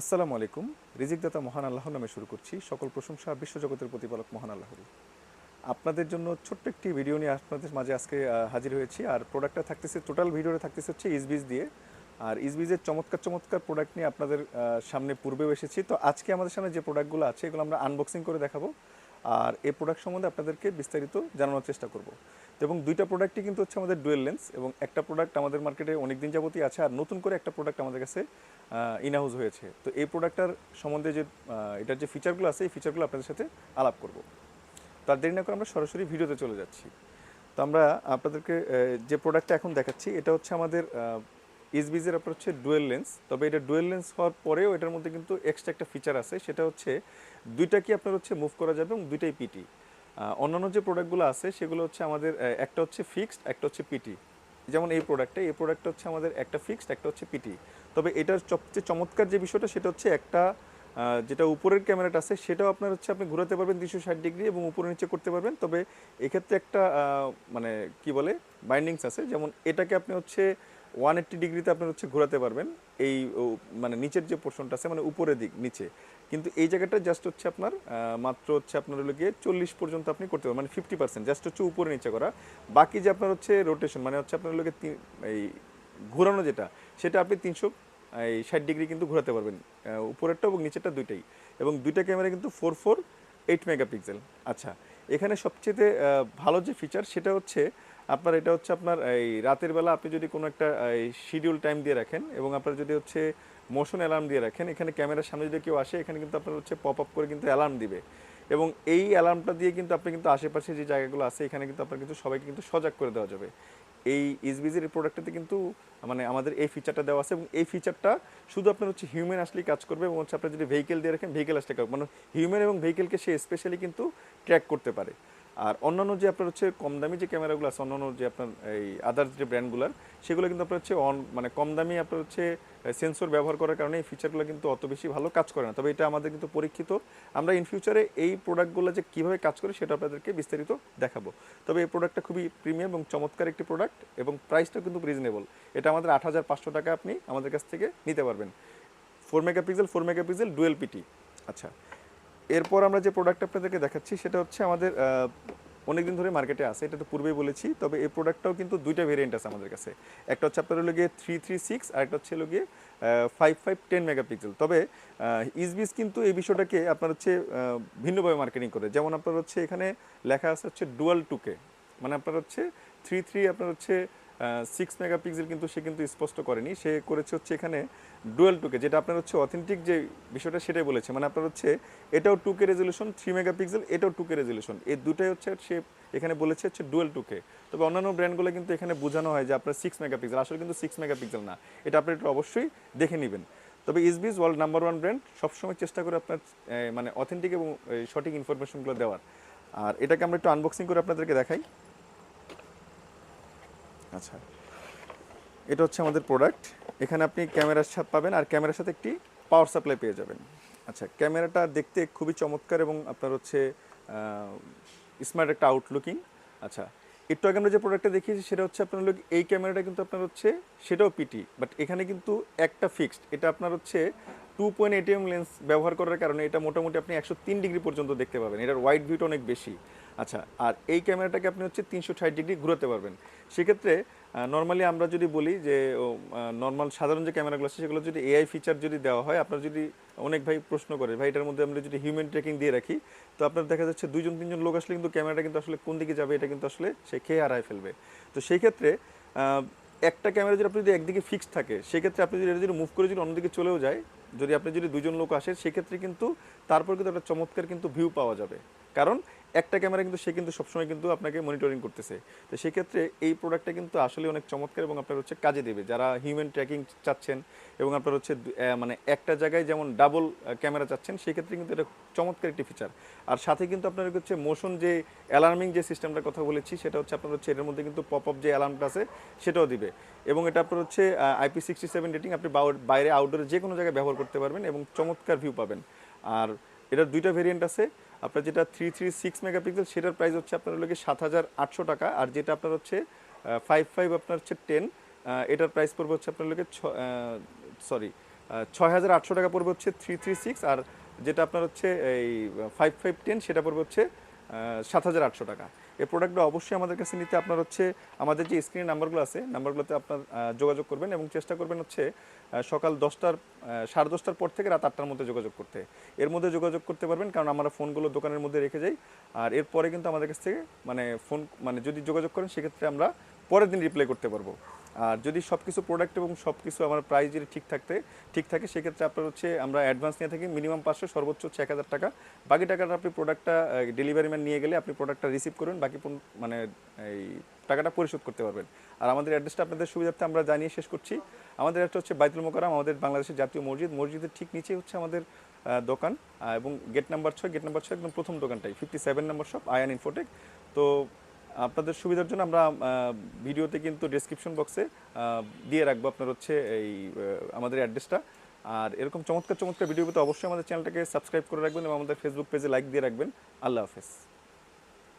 আসসালামু আলাইকুম। রিজিকদাতা মহান আল্লাহ নামে শুরু করছি। সকল প্রশংসা বিশ্বজগতের প্রতিপালক মহান আল্লাহরই। আপনাদের জন্য ছোট্ট একটি ভিডিও নিয়ে আপনাদের মাঝে আজকে হাজির হয়েছি। আর প্রোডাক্টটা থাকতেছে টোটাল ভিডিওটা থাকতেছে হচ্ছে ইসবিজ দিয়ে। আর ইসবিজের চমৎকার চমৎকার প্রোডাক্ট নিয়ে আপনাদের সামনে পূর্বেও এসেছি। তো আজকে আমাদের সামনে যে প্রোডাক্টগুলো আছে, এগুলো আমরা আনবক্সিং করে দেখাবো। আর এই প্রোডাক্ট সম্বন্ধে আপনাদেরকে বিস্তারিত জানানোর চেষ্টা করব। এবং দুইটা প্রোডাক্টই কিন্তু হচ্ছে আমাদের ডুয়েল লেন্স এবং একটা প্রোডাক্ট আমাদের মার্কেটে অনেক দিন যাবতই আছে আর নতুন করে একটা প্রোডাক্ট আমাদের কাছে ইনহাউস হয়েছে। তো এই প্রোডাক্টটার সম্বন্ধে যে এটার যে ফিচারগুলো আছে, এই ফিচারগুলো আপনাদের সাথে আলাপ করব। তার দেরি না করে আমরা সরাসরি ভিডিওতে চলে যাচ্ছি। তো আমরা আপনাদেরকে যে প্রোডাক্টটা এখন দেখাচ্ছি, এটা হচ্ছে আমাদের ইসবিজের আপনার হচ্ছে ডুয়েল লেন্স তবে এটা ডুয়েল লেন্স হওয়ার পরেও এটার মধ্যে কিন্তু এক্সট্রা একটা ফিচার আছে। সেটা হচ্ছে দুইটা কি আপনার হচ্ছে মুভ করা যাবে এবং দুইটাই পিটি অন্যান্য যে প্রোডাক্টগুলো আছে, সেগুলো হচ্ছে আমাদের একটা হচ্ছে ফিক্সড একটা হচ্ছে পিটি যেমন এই প্রোডাক্টটা এই প্রোডাক্টটা হচ্ছে আমাদের একটা ফিক্সড একটা হচ্ছে পিটি তবে এটার সবচেয়ে চমৎকার যে বিষয়টা, সেটা হচ্ছে একটা যেটা উপরের ক্যামেরাটা আছে, সেটাও আপনার হচ্ছে আপনি ঘোরাতে পারবেন দুশো ষাট ডিগ্রি এবং উপরে নিচে করতে পারবেন। তবে এক্ষেত্রে একটা মানে কি বলে বাইন্ডিংস আছে। যেমন এটাকে আপনি হচ্ছে ওয়ান এইট্টি ডিগ্রিতে আপনার হচ্ছে ঘোরাতে পারবেন। এই মানে নিচের যে পোর্শনটা আছে মানে উপরের দিক, নিচে। কিন্তু এই জায়গাটা জাস্ট হচ্ছে আপনার মাত্র হচ্ছে আপনার হলো গিয়ে চল্লিশ পর্যন্ত আপনি করতে পারবেন মানে ফিফটি পার্সেন্ট জাস্ট হচ্ছে উপরে নিচে করা। বাকি যে আপনার হচ্ছে রোটেশন মানে হচ্ছে আপনার তিন- এই ঘোরানো যেটা, সেটা আপনি তিনশো, এই ষাট ডিগ্রি কিন্তু ঘোরাতে পারবেন। উপরেরটা এবং নিচেরটা দুইটাই। এবং দুইটা ক্যামেরা কিন্তু ফোর ফোর এইট মেগাপিক্সেল আচ্ছা এখানে সবচেয়ে ভালো যে ফিচার সেটা হচ্ছে আপনার এটা হচ্ছে আপনার এই রাতের বেলা আপনি যদি কোনো একটা শিডিউল টাইম দিয়ে রাখেন এবং আপনার যদি হচ্ছে মোশন অ্যালার্ম দিয়ে রাখেন, এখানে ক্যামেরার সামনে যদি কেউ আসে, এখানে কিন্তু আপনার হচ্ছে পপ আপ করে কিন্তু অ্যালার্ম দিবে। এবং এই অ্যালার্মটা দিয়ে কিন্তু আপনি কিন্তু আশেপাশে যে জায়গাগুলো আছে, এখানে কিন্তু আপনার কিন্তু সবাইকে কিন্তু সজাগ করে দেওয়া যাবে। এই ইসবিজির প্রোডাক্টটাতে কিন্তু মানে আমাদের এই ফিচারটা দেওয়া আছে এবং এই ফিচারটা শুধু আপনার হচ্ছে হিউম্যান আসলেই কাজ করবে এবং হচ্ছে আপনার যদি ভেহিকেল দিয়ে রাখেন ভেহিকেল আসলে মানে হিউম্যান এবং ভেহিকেলকে সে স্পেশালি কিন্তু ট্র্যাক করতে পারে। আর অন্যান্য যে আপনার হচ্ছে কম দামি যে ক্যামেরাগুলো আছে, অন্যান্য যে আপনার এই আদার্স যে ব্র্যান্ডগুলোর সেগুলো কিন্তু আপনার হচ্ছে অন মানে কম দামি আপনার হচ্ছে সেন্সর ব্যবহার করার কারণে এই ফিচারগুলো কিন্তু অত বেশি ভালো কাজ করে না। তবে এটা আমাদের কিন্তু পরীক্ষিত। আমরা ইন ফিউচারে এই প্রোডাক্টগুলো যে কীভাবে কাজ করে সেটা আপনাদেরকে বিস্তারিত দেখাবো। তবে এই প্রোডাক্টটা খুবই প্রিমিয়াম এবং চমৎকার একটি প্রোডাক্ট এবং প্রাইসটা কিন্তু রিজনেবল এটা আমাদের আট হাজার পাঁচশো টাকা আপনি আমাদের কাছ থেকে নিতে পারবেন। Four megapixel four megapixel dual PT আচ্ছা এরপর আমরা যে প্রোডাক্ট আপনাদেরকে দেখাচ্ছি, সেটা হচ্ছে আমাদের অনেকদিন ধরে মার্কেটে আছে, এটা তো পূর্বেই বলেছি, তবে এই প্রোডাক্টটাও কিন্তু দুইটা ভেরিয়েন্ট আছে আমাদের কাছে। একটা হচ্ছে আপনার হলো গিয়ে থ্রি থ্রি সিক্স আর একটা হচ্ছে হলো গিয়ে ফাইভ ফাইভ টেন মেগাপিক্সেল তবে ইসবিস কিন্তু এই বিষয়টাকে আপনার হচ্ছে ভিন্নভাবে মার্কেটিং করে। যেমন আপনার হচ্ছে এখানে লেখা আছে হচ্ছে ডুয়াল টুকে মানে আপনার হচ্ছে থ্রি থ্রি আপনার হচ্ছে সিক্স মেগাপিক্সেল কিন্তু সে কিন্তু স্পষ্ট করেনি। সে করেছে হচ্ছে এখানে ডুয়েল টুকে যেটা আপনার হচ্ছে অথেন্টিক যে বিষয়টা সেটাই বলেছে। মানে আপনার হচ্ছে এটাও টুকে রেজলিউশন থ্রি মেগাপিক্সেল এটাও টুকে রেজলিউশন এই দুটাই হচ্ছে সে এখানে বলেছে হচ্ছে ডুয়েল টুকে তবে অন্যান্য ব্র্যান্ডগুলো কিন্তু এখানে বোঝানো হয় যে আপনার সিক্স মেগাপিক্সেল আসলে কিন্তু সিক্স মেগাপিক্সেল না। এটা আপনি একটু অবশ্যই দেখে নেবেন। তবে ইসবিস ওয়ার্ল্ড নাম্বার ওয়ান ব্র্যান্ড সবসময় চেষ্টা করে আপনার মানে অথেন্টিক এবং সঠিক ইনফরমেশনগুলো দেওয়ার। আর এটাকে আমরা একটু আনবক্সিং করে আপনাদেরকে দেখাই। আচ্ছা। এটা হচ্ছে আমাদের প্রোডাক্ট এখানে আপনি ক্যামেরার সাথে পাবেন আর ক্যামেরার সাথে একটি পাওয়ার সাপ্লাই পেয়ে যাবেন। আচ্ছা ক্যামেরাটা দেখতে খুবই চমৎকার এবং আপনার হচ্ছে স্মার্ট একটা আউটলুকিং আচ্ছা একটু আগে আমরা যে প্রোডাক্টটা দেখিয়েছি সেটা হচ্ছে আপনার হলো এই ক্যামেরাটা কিন্তু আপনার হচ্ছে, সেটাও পিটি বাট এখানে কিন্তু একটা ফিক্সড এটা আপনার হচ্ছে টু পয়েন্ট এটিএম লেন্স ব্যবহার করার কারণে এটা মোটামুটি আপনি একশো তিন ডিগ্রি পর্যন্ত দেখতে পাবেন। এটার ওয়াইড ভিউটা অনেক বেশি। আচ্ছা আর এই ক্যামেরাটাকে আপনি হচ্ছে তিনশো ষাট ডিগ্রি ঘুরাতে পারবেন। সেক্ষেত্রে নর্মালি আমরা যদি বলি যে নর্মাল সাধারণ যে ক্যামেরাগুলো আছে, সেগুলো যদি এআই ফিচার যদি দেওয়া হয়, আপনার যদি অনেক ভাই প্রশ্ন করে, ভাই, এটার মধ্যে আমরা যদি হিউম্যান ট্রেকিং দিয়ে রাখি, তো আপনার দেখা যাচ্ছে দুইজন, তিনজন লোক আসলে কিন্তু ক্যামেরাটা কিন্তু আসলে কোন দিকে যাবে, এটা কিন্তু আসলে সে খেয়ে হারায় ফেলবে। তো সেই ক্ষেত্রে একটা ক্যামেরা যদি আপনি যদি একদিকে ফিক্সড থাকে, সেক্ষেত্রে আপনি যদি এটা যদি মুভ করে যদি অন্যদিকে চলেও যায়, যদি আপনি যদি দুজন লোক আসে সেক্ষেত্রে কিন্তু তারপর কিন্তু একটা চমৎকার কিন্তু ভিউ পাওয়া যাবে। কারণ একটা ক্যামেরা কিন্তু সে কিন্তু সবসময় কিন্তু আপনাকে মনিটরিং করতেছে। তো সেক্ষেত্রে এই প্রোডাক্টটা কিন্তু আসলে অনেক চমৎকার এবং আপনার হচ্ছে কাজে দেবে। যারা হিউম্যান ট্র্যাকিং চাচ্ছেন এবং আপনার হচ্ছে মানে একটা জায়গায় যেমন ডাবল ক্যামেরা চাচ্ছেন, সেক্ষেত্রে কিন্তু এটা চমৎকার একটি ফিচার আর সাথে কিন্তু আপনার হচ্ছে মোশন যে অ্যালার্মিং যে সিস্টেমটার কথা বলেছি, সেটা হচ্ছে আপনার হচ্ছে এটার মধ্যে কিন্তু পপ আপ যে অ্যালার্মটা আছে, সেটাও দিবে। এবং এটা আপনার হচ্ছে আইপি সিক্সটি সেভেন রেটিং আপনি বাইরে আউটডোরে যে কোনো জায়গায় ব্যবহার করতে পারবেন এবং চমৎকার ভিউ পাবেন। আর এটার দুইটা ভেরিয়েন্ট আছে। আপনার যেটা থ্রি থ্রি সিক্স মেগাপিক্সেল সেটার প্রাইস হচ্ছে আপনার লোকে সাত হাজার আটশো টাকা। আর যেটা আপনার হচ্ছে ফাইভ ফাইভ আপনার হচ্ছে টেন এটার প্রাইস পড়বে হচ্ছে আপনার লোকে সরি ছয় হাজার আটশো টাকা পড়বে হচ্ছে থ্রি থ্রি সিক্স আর যেটা আপনার হচ্ছে এই ফাইভ ফাইভ টেন সেটা পড়বে হচ্ছে সাত হাজার আটশো টাকা। এই প্রোডাক্টটা অবশ্যই আমাদের কাছে নিতে আপনার হচ্ছে, আমাদের যে স্ক্রিনের নাম্বারগুলো আছে নাম্বারগুলোতে আপনার যোগাযোগ করবেন এবং চেষ্টা করবেন হচ্ছে সকাল দশটার সাড়ে দশটার পর থেকে রাত আটটার মধ্যে যোগাযোগ করতে। এর মধ্যে যোগাযোগ করতে পারবেন কারণ আমরা ফোনগুলো দোকানের মধ্যে রেখে যাই। আর এরপরে কিন্তু আমাদের কাছ থেকে মানে ফোন মানে যদি যোগাযোগ করেন, সেক্ষেত্রে আমরা পরের দিন রিপ্লাই করতে পারব। আর যদি সব কিছু প্রোডাক্ট এবং সব কিছু আমার প্রাইস যদি ঠিক থাকতে, ঠিক থাকে, সেক্ষেত্রে আপনার হচ্ছে আমরা অ্যাডভান্স নিয়ে থাকি মিনিমাম পাঁচশো, সর্বোচ্চ হচ্ছে এক হাজার টাকা। বাকি টাকাটা আপনি প্রোডাক্টটা ডেলিভারি ম্যান নিয়ে গেলে আপনি প্রোডাক্টটা রিসিভ করবেন বাকি মানে এই টাকাটা পরিশোধ করতে পারবেন। আর আমাদের অ্যাড্রেসটা আপনাদের সুবিধার্থে আমরা জানিয়ে শেষ করছি। আমাদের একটা হচ্ছে বাইতুল মোকারাম আমাদের বাংলাদেশের জাতীয় মসজিদ। মসজিদের ঠিক নিচে হচ্ছে আমাদের দোকান এবং গেট নাম্বার ছয় গেট নাম্বার ছয় একদম প্রথম দোকানটাই fifty seven number shop Ayan Infotech তো আপনাদের সুবিধার জন্য আমরা ভিডিওতে কিন্তু ডেসক্রিপশন বক্সে দিয়ে রাখব আপনার হচ্ছে এই আমাদের অ্যাড্রেসটা আর এরকম চমৎকার চমৎকার ভিডিও পেতে অবশ্যই আমাদের চ্যানেলটাকে সাবস্ক্রাইব করে রাখবেন এবং আমাদের ফেসবুক পেজে লাইক দিয়ে রাখবেন। আল্লাহ হাফেজ।